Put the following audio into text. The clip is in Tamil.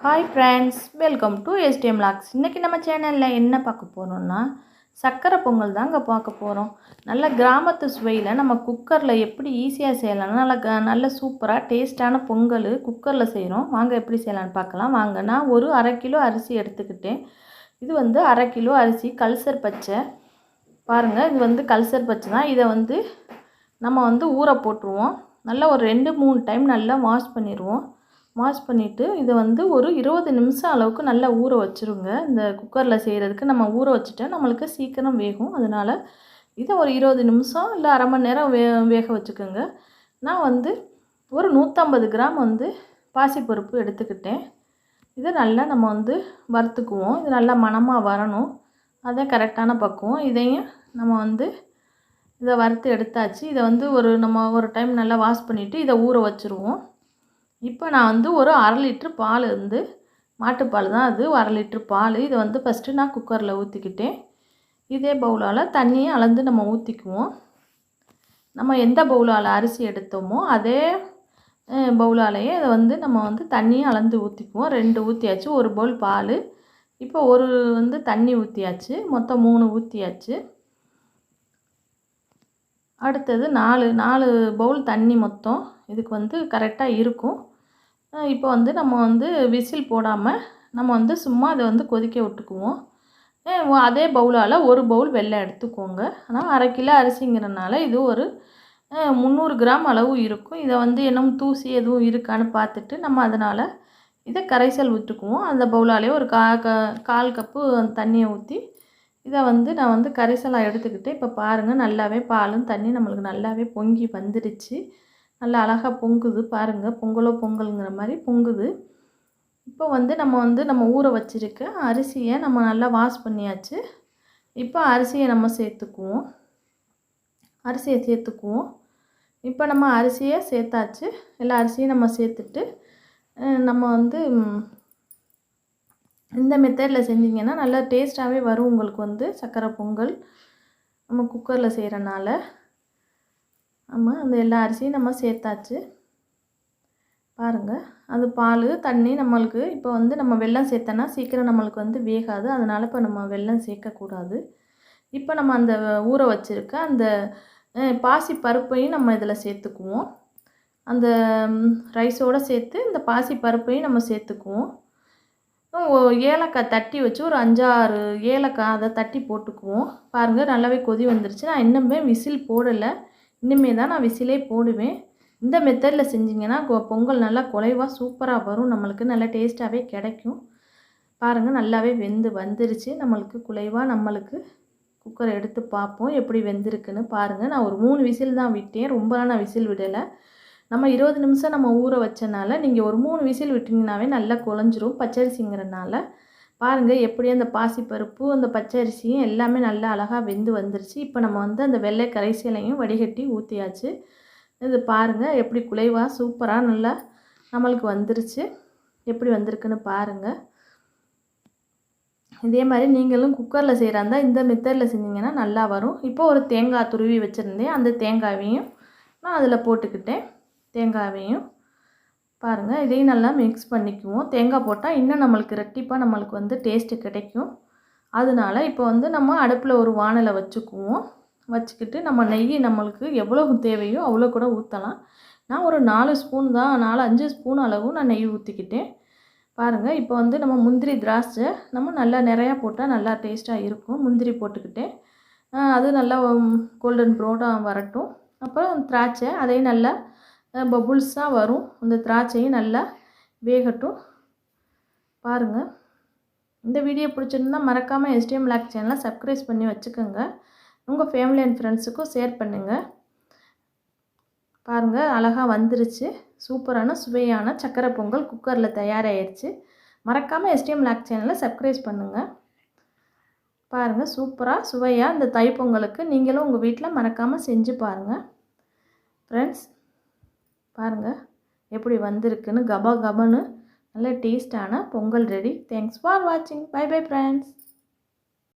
Hi friends welcome to STM logs இன்றைக்கி நம்ம சேனலில் என்ன பார்க்க போகிறோம்னா சர்க்கரை பொங்கல் தாங்க பார்க்க போகிறோம் நல்ல கிராமத்து சுவையில் நம்ம குக்கரில் எப்படி ஈஸியாக செய்யலாம் நல்ல க நல்ல சூப்பராக டேஸ்ட்டான பொங்கல் குக்கரில் செய்கிறோம் வாங்க எப்படி செய்யலாம்னு பார்க்கலாம். வாங்க நான் ஒரு அரை கிலோ அரிசி எடுத்துக்கிட்டேன். இது வந்து அரை கிலோ அரிசி கல்சர் பச்சை. பாருங்கள் இது வந்து கல்சர் பச்சை தான். இதை வந்து நம்ம வந்து ஊற போட்டுருவோம். நல்லா ஒரு ரெண்டு மூணு டைம் நல்லா வாஷ் பண்ணிடுவோம் வாஷ் பண்ணிவிட்டு இதை வந்து ஒரு இருபது நிமிஷம் அளவுக்கு நல்லா ஊற வச்சுருங்க. இந்த குக்கரில் செய்கிறதுக்கு நம்ம ஊற வச்சுட்டா நம்மளுக்கு சீக்கிரம் வேகும். அதனால் இதை ஒரு இருபது நிமிஷம் இல்லை அரை மணி நேரம் வே வேக வச்சுக்கோங்க. நான் வந்து ஒரு நூற்றம்பது கிராம் வந்து பாசிப்பருப்பு எடுத்துக்கிட்டேன். இதை நல்லா நம்ம வந்து வறுத்துக்குவோம். இது நல்லா மணமாக வரணும். அதே கரெக்டான பக்குவம். இதையும் நம்ம வந்து இதை வறுத்து எடுத்தாச்சு. இதை வந்து ஒரு நம்ம ஒரு டைம் நல்லா வாஷ் பண்ணிவிட்டு இதை ஊற வச்சுருவோம். இப்போ நான் வந்து ஒரு அரை லிட்ரு பால் வந்து மாட்டுப்பால் தான் அது அரை லிட்ரு பால். இதை வந்து ஃபஸ்ட்டு நான் குக்கரில் ஊற்றிக்கிட்டேன் இதே பவுலால் தண்ணியை அளந்து நம்ம ஊற்றிக்குவோம் நம்ம எந்த பவுலால் அரிசி எடுத்தோமோ அதே பவுலாலேயே அதை வந்து நம்ம வந்து தண்ணியை அளந்து ஊற்றிக்குவோம் ரெண்டு ஊற்றியாச்சு ஒரு பவுல் பால். இப்போ ஒரு வந்து தண்ணி ஊற்றியாச்சு மொத்தம் மூணு ஊற்றியாச்சு அடுத்தது நாலு நாலு பவுல் தண்ணி மொத்தம் இதுக்கு வந்து கரெக்டாக இருக்கும். இப்போ வந்து நம்ம வந்து விசில் போடாமல் நம்ம வந்து சும்மா அதை வந்து கொதிக்க விட்டுக்குவோம். அதே பவுலால் ஒரு பவுல் வெள்ளை எடுத்துக்கோங்க. ஆனால் அரை கிலோ அரிசிங்கிறனால இது ஒரு முந்நூறு கிராம் அளவு இருக்கும். இதை வந்து இன்னும் தூசி எதுவும் இருக்கான்னு பார்த்துட்டு நம்ம அதனால் இதை கரைசல் விட்டுக்குவோம். அந்த பவுலாலே ஒரு கா கால் கப்பு தண்ணியை ஊற்றி இதை வந்து நான் வந்து கரைசலாக எடுத்துக்கிட்டு இப்போ பாருங்கள் நல்லாவே பாலும் தண்ணி நம்மளுக்கு நல்லாவே பொங்கி வந்துடுச்சு. நல்லா அழகாக பொங்குது பாருங்கள் பொங்கலோ பொங்கலுங்கிற மாதிரி பொங்குது. இப்போ வந்து நம்ம வந்து நம்ம ஊற வச்சுருக்க அரிசியை நம்ம நல்லா வாஷ் பண்ணியாச்சு. இப்போ அரிசியை நம்ம சேர்த்துக்குவோம். அரிசியை சேர்த்துக்குவோம். இப்போ நம்ம அரிசியை சேர்த்தாச்சு. எல்லா அரிசியும் நம்ம சேர்த்துட்டு நம்ம வந்து இந்த மெத்தடில் செஞ்சிங்கன்னா நல்லா டேஸ்ட்டாகவே வரும் உங்களுக்கு வந்து சக்கரை பொங்கல். நம்ம குக்கரில் செய்கிறனால ஆமாம் அந்த எல்லா அரிசியும் நம்ம சேர்த்தாச்சு. பாருங்கள் அது பால் தண்ணி நம்மளுக்கு இப்போ வந்து நம்ம வெள்ளம் சேர்த்தோன்னா சீக்கிரம் நம்மளுக்கு வந்து வேகாது. அதனால் இப்போ நம்ம வெள்ளம் சேர்க்கக்கூடாது. இப்போ நம்ம அந்த ஊற வச்சுருக்க அந்த பாசி பருப்பையும் நம்ம இதில் சேர்த்துக்குவோம். அந்த ரைஸோடு சேர்த்து இந்த பாசி பருப்பையும் நம்ம சேர்த்துக்குவோம். ஏலக்காய் தட்டி வச்சு ஒரு அஞ்சாறு ஏலக்காய் அதை தட்டி போட்டுக்குவோம். பாருங்கள் நல்லாவே கொதி வந்துருச்சு. நான் இன்னுமே விசில் போடலை. இனிமே தான் நான் விசிலே போடுவேன். இந்த மெத்தடில் செஞ்சிங்கன்னா பொங்கல் நல்லா குலைவாக சூப்பராக வரும். நம்மளுக்கு நல்லா டேஸ்ட்டாகவே கிடைக்கும். பாருங்கள் நல்லாவே வெந்து வந்துருச்சு. நம்மளுக்கு குலைவாக நம்மளுக்கு குக்கரை எடுத்து பார்ப்போம். எப்படி வெந்திருக்குன்னு பாருங்கள் நான் ஒரு மூணு விசில் தான் விட்டேன். ரொம்பலாம் நான் விசில் விடலை. நம்ம இருபது நிமிஷம் நம்ம ஊற வச்சனால நீங்கள் ஒரு மூணு விசில் விட்டிங்கனாவே நல்லா குழஞ்சிரும். பச்சரிசிங்கிறனால. பாருங்கள் எப்படி அந்த பாசிப்பருப்பு அந்த பச்சரிசியும் எல்லாமே நல்லா அழகாக வெந்து வந்துருச்சு. இப்போ நம்ம வந்து அந்த வெள்ளை கரைசலையும் வடிகட்டி ஊற்றியாச்சு இது பாருங்கள் எப்படி குலைவாக சூப்பராக நல்லா நம்மளுக்கு வந்துருச்சு. எப்படி வந்திருக்குன்னு பாருங்கள் இதே மாதிரி நீங்களும் குக்கரில் செய்கிறாந்தா இந்த மெத்தடில் செஞ்சிங்கன்னா நல்லா வரும். இப்போ ஒரு தேங்காய் துருவி வச்சுருந்தேன். அந்த தேங்காயையும் நான் அதில் போட்டுக்கிட்டேன். தேங்காயையும் பாருங்கள் இதையும் நல்லா மிக்ஸ் பண்ணிக்குவோம். தேங்காய் போட்டால் இன்னும் நம்மளுக்கு ரெட்டிப்பாக நம்மளுக்கு வந்து டேஸ்ட்டு கிடைக்கும். அதனால இப்போ வந்து நம்ம அடுப்பில் ஒரு வானலை வச்சுக்குவோம். வச்சுக்கிட்டு நம்ம நெய் நம்மளுக்கு எவ்வளோ தேவையோ அவ்வளோ கூட ஊற்றலாம் நான் ஒரு நாலு ஸ்பூன் தான் நாலு அஞ்சு ஸ்பூன் அளவும் நான் நெய் ஊற்றிக்கிட்டேன் பாருங்கள் இப்போ வந்து நம்ம முந்திரி திராட்சை நம்ம நல்லா நிறையா போட்டால் நல்லா டேஸ்ட்டாக இருக்கும். முந்திரி போட்டுக்கிட்டேன். அது நல்லா கோல்டன் ப்ரௌனாக வரட்டும். அப்புறம் திராட்சை அதையும் நல்லா பபுள்ஸாக வரும். அந்த திராட்சையும் நல்லா வேகட்டும். பாருங்கள் இந்த வீடியோ பிடிச்சிருந்தா மறக்காமல் எஸ்டிஎம் லாக் சேனலை சப்ஸ்கிரைப் பண்ணி வச்சுக்கோங்க. உங்கள் ஃபேமிலி அண்ட் ஃப்ரெண்ட்ஸுக்கும் ஷேர் பண்ணுங்கள் பாருங்கள் அழகாக வந்துருச்சு. சூப்பரான சுவையான சக்கரை பொங்கல் குக்கரில் தயாராகிடுச்சு மறக்காமல் எஸ்டிஎம் லாக் சேனலை சப்ஸ்கிரைப் பண்ணுங்கள் பாருங்கள் சூப்பராக சுவையாக இந்த தைப்பொங்கலுக்கு நீங்களும் உங்கள் வீட்டில் மறக்காமல் செஞ்சு பாருங்கள் ஃப்ரெண்ட்ஸ் பாருங்கள் எப்படி வந்திருக்குன்னு கபா கபன்னு. நல்ல டேஸ்டான பொங்கல் ரெடி. தேங்க்ஸ் ஃபார் வாட்சிங் பை பை ஃப்ரெண்ட்ஸ்